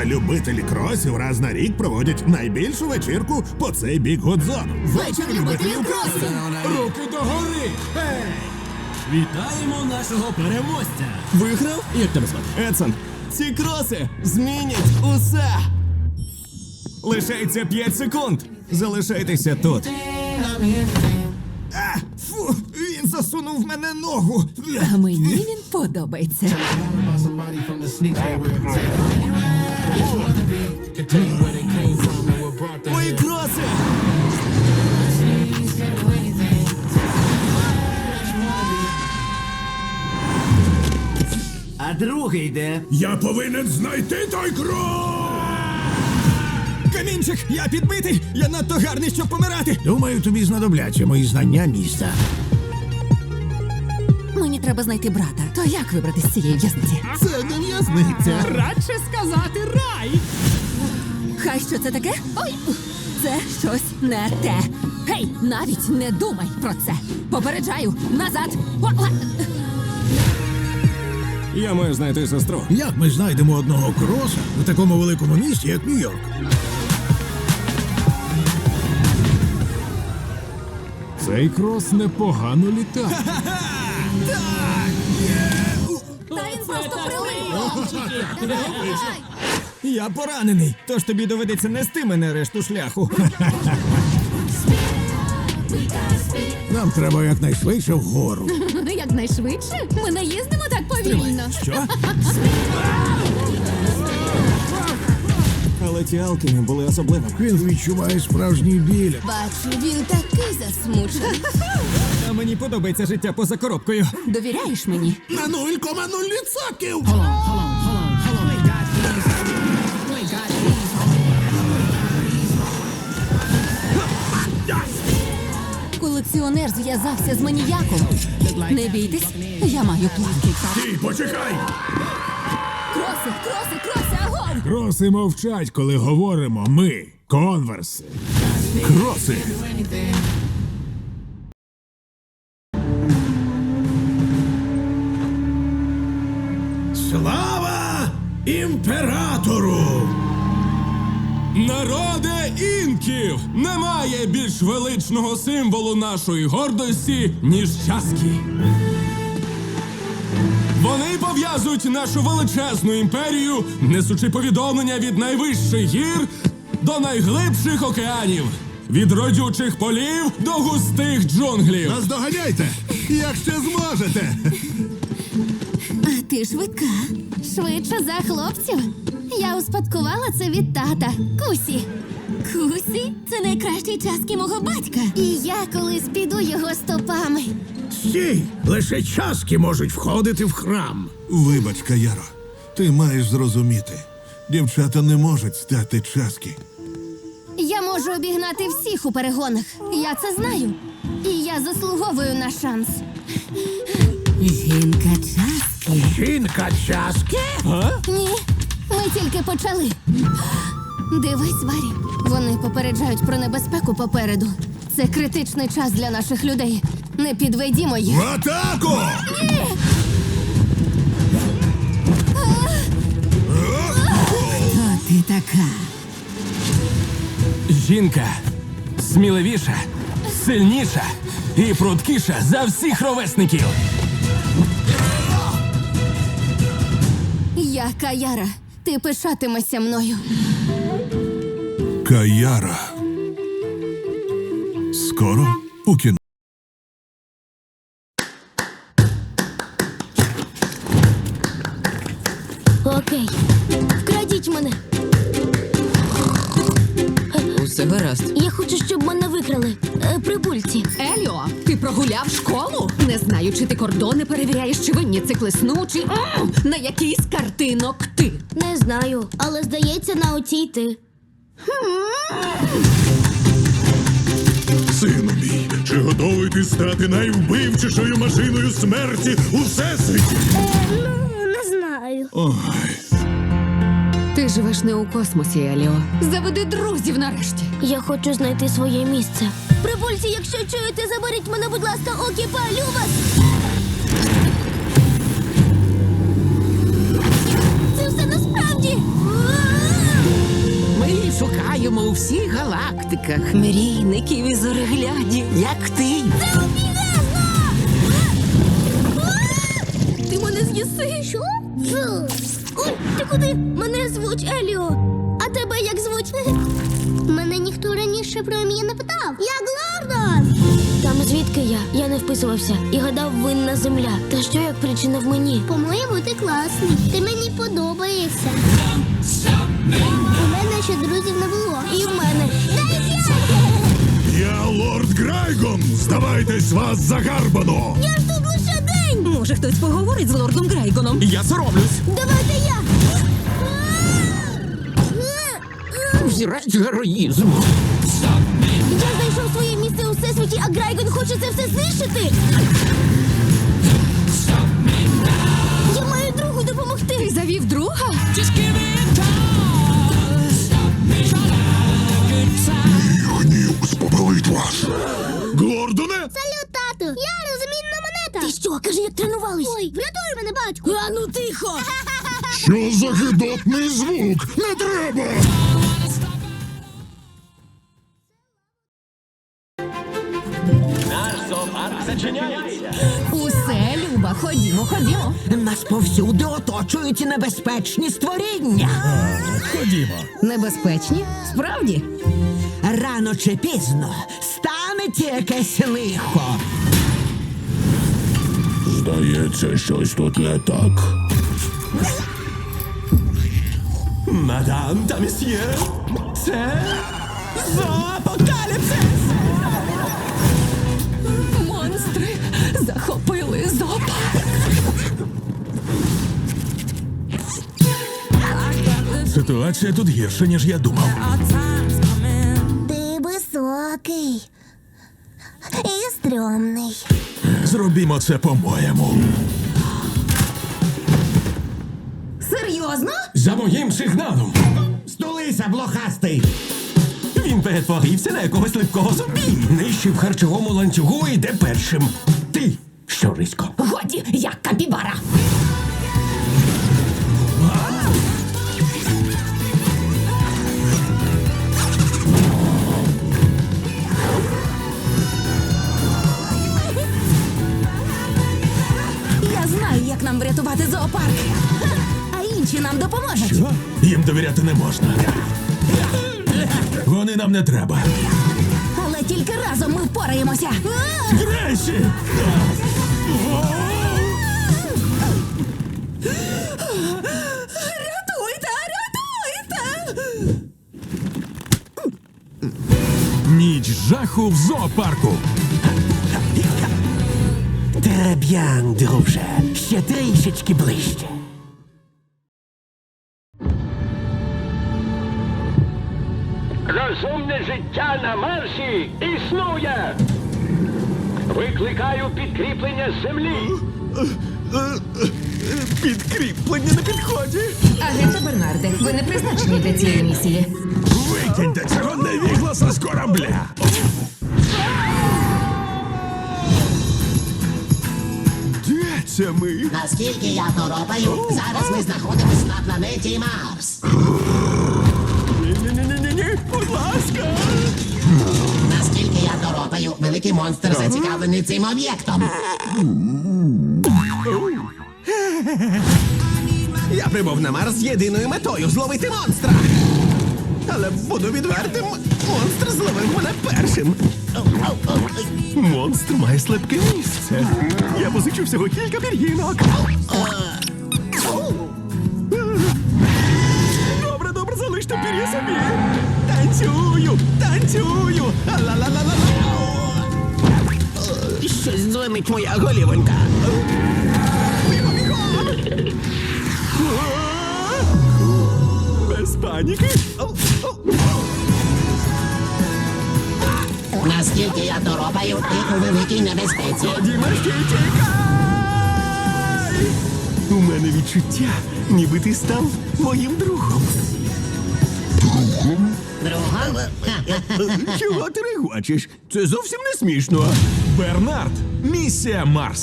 А любителі кросів раз на рік проводять найбільшу вечірку по цей бік Годзону. Вечір любителів кросів! Руки догори! Ей! Вітаємо нашого переможця! Виграв? Як тебе звати? Едсон, ці кроси змінять усе. Лишається 5 секунд. Залишайтеся тут. А, фу, він засунув мене ногу. А мені він подобається. Мої кроси! А другий де? Я повинен знайти той крок! Камінчик, я підбитий! Я надто гарний, щоб помирати! Думаю, тобі знадобляться мої знання міста. Треба знайти брата. То як вибрати з цієї в'язниці? Це не в'язниця. Радше сказати рай! Хай що це таке? Ой! Це щось не те. Гей, навіть не думай про це. Попереджаю, назад! О! Я маю знайти сестру. Як ми знайдемо одного кроса у такому великому місті, як Нью-Йорк? Цей крос непогано літає. Та він просто прилип! Я поранений, тож тобі доведеться нести мене решту шляху. Нам треба якнайшвидше вгору. Якнайшвидше? Ми не їздимо так повільно. Що? Але ті алкіни були особливими. Він відчуває справжній біль. Бачу, він такий засмучений. А мені подобається життя поза коробкою. Довіряєш мені? На 0,0%! Колекціонер зв'язався з маніяком. Не бійтесь, я маю план. Стій, почекай! Кроси, кроси, кроси, агов! Кроси мовчать, коли говоримо ми, конверси. Кроси. Слава імператору! Народе інків! Немає більш величного символу нашої гордості, ніж часки. Вони пов'язують нашу величезну імперію, несучи повідомлення від найвищих гір до найглибших океанів, від родючих полів до густих джунглів. Наздоганяйте, якщо зможете. А ти швидка. Швидше за хлопців. Я успадкувала це від тата. Кусі. Кусі, це найкращий часки мого батька. І я колись піду його стопами. Стій! Лише часки можуть входити в храм. Вибач, Каяро, ти маєш зрозуміти. Дівчата не можуть стати часки. Я можу обігнати всіх у перегонах. Я це знаю. І я заслуговую на шанс. Жінка часки. Жінка часки? Ні, ми тільки почали. Дивись, Варі. Вони попереджають про небезпеку попереду. Це критичний час для наших людей. Не підведімо їх. В атаку! Хто Жінка сміливіша, сильніша і пруткіша за всіх ровесників. Я Каяра. Ти пишатимешся мною. Каяра. Скоро у кіно. Прогуляв школу? Не знаю, чи ти кордони перевіряєш, чи винні циклесну, чи М! на який з картинок ти. Не знаю, але здається, на оцій ти. Сину мій, чи готовий ти стати найвбивчішою машиною смерті у всесвіті? ну, не знаю. Ти живеш не у космосі, Еліо. Заведи друзів нарешті. Я хочу знайти своє місце. Прибульці, якщо чуєте, заберіть мене, будь ласка, окі палю вас. Це все насправді. Ми шукаємо у всіх галактиках. Мрійників і зореглядів. Як ти? Ти мене з'їси? Що? Ой, ти куди? Мене звуть Еліо. А тебе як звуть? Мене ніхто раніше про ім'я не питав. Я Глордон! Звідки я? Я не вписувався і гадав винна земля. Та що як причина в мені? По-моєму, ти класний. Ти мені подобаєшся. У мене ще друзів не було. І в мене. Я лорд Грайгон! Здавайтесь вас загарбано! Я ж тут лише день! Може, хтось поговорить з лордом Грейгоном? Я соромлюсь. Давайте я! Взірець героїзму. Я знайшов своє місце у всесвіті, а Грайгон хоче це все знищити. Я маю другу Ти допомогти. завів друга? Гнів спопелить вас! Глордоне! Салют, тату! Я розмінна монета! Ти що, кажи, як тренувались? Ой, врятуй мене, батьку! А ну тихо! Що за гидотний звук? Не треба! Ходімо, ходімо. Нас повсюди оточують небезпечні створіння. Ходімо. Небезпечні? Справді? Рано чи пізно станеться якесь лихо. Здається, щось тут не так. Мадам та месьє, це зоопокаліпсис! Монстри захопили Ситуація тут гірша, ніж я думав. Ти високий і стрьомний. Зробімо це по-моєму. Серйозно? За моїм сигналом. Стулися, блохастий! Він перетворився на якогось липкого зубі. Нижче в харчовому ланцюгу йде першим. Ти, що рисько? Годі, як капібара. Їм довіряти не можна. Вони нам не треба. Але тільки разом ми впораємося. Грейсі! Рятуйте, рятуйте! Ніч жаху в зоопарку. Тереб'ян, друже, ще трішечки ближче. Розумне життя на Марсі існує. Викликаю підкріплення з землі. Підкріплення на підході. Агенте Бернарде, ви не призначені для цієї місії. Викиньте цього невігласа з корабля. Де це ми? Наскільки я торопаю, зараз ми знаходимося на планеті Марс. Наскільки великий монстр зацікавлений цим об'єктом. Я прибув на Марс з єдиною метою зловити монстра. Але буду відвертим, монстр зловив мене першим. Монстр має слабке місце. Я позичу всього кілька пір'їнок. Добре, добре, залиште пір'я собі. Танцюю, танцюю. Ла-ла-ла-ла-ла. Щось дзвонить моя голівонька. Без паніки. Наскільки я торопаю, ти у великій небезпеці. Дімашки, тікай! У мене відчуття, ніби ти став моїм другом. Другом? Чого ти регочеш? Це зовсім не смішно. Бернард, місія Марс.